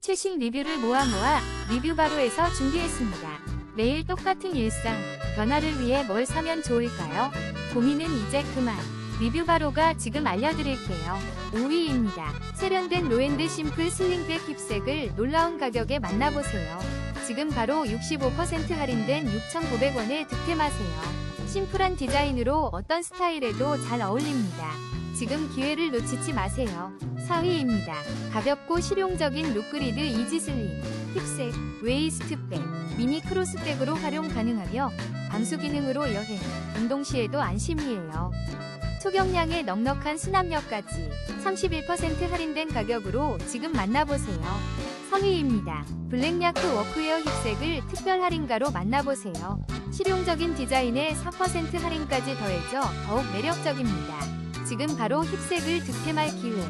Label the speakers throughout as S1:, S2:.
S1: 최신 리뷰를 모아 모아 리뷰 바로에서 준비했습니다. 매일 똑같은 일상, 변화를 위해 뭘 사면 좋을까요? 고민은 이제 그만. 리뷰 바로가 지금 알려드릴게요. 5위입니다. 세련된 로엔드 심플 슬링백 힙색을 놀라운 가격에 만나보세요. 지금 바로 65% 할인된 6,900원에 득템하세요. 심플한 디자인으로 어떤 스타일에도 잘 어울립니다. 지금 기회를 놓치지 마세요. 4위입니다. 가볍고 실용적인 룩그리드 이지슬림, 힙색, 웨이스트백, 미니 크로스백으로 활용 가능하며 방수 기능으로 여행, 운동 시에도 안심이에요. 초경량의 넉넉한 수납력까지 31% 할인된 가격으로 지금 만나보세요. 3위입니다. 블랙야크 워크웨어 힙색을 특별 할인가로 만나보세요. 실용적인 디자인에 4% 할인까지 더해져 더욱 매력적입니다. 지금 바로 힙색을 득템할 기회.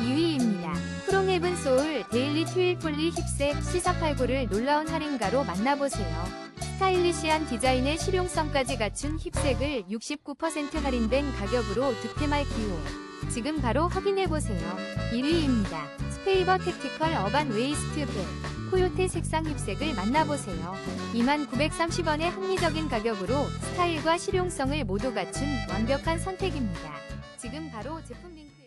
S1: 2위입니다. 프롬헤븐 소울 데일리 튜일 폴리 힙색 C489를 놀라운 할인가로 만나보세요. 스타일리시한 디자인의 실용성까지 갖춘 힙색을 69% 할인된 가격으로 득템할 기회. 지금 바로 확인해보세요. 1위입니다. 스페이버 택티컬 어반 웨이스트 백 코요테 색상 힙색을 만나보세요. 2930원의 합리적인 가격으로 스타일과 실용성을 모두 갖춘 완벽한 선택입니다. 지금 바로 제품 링크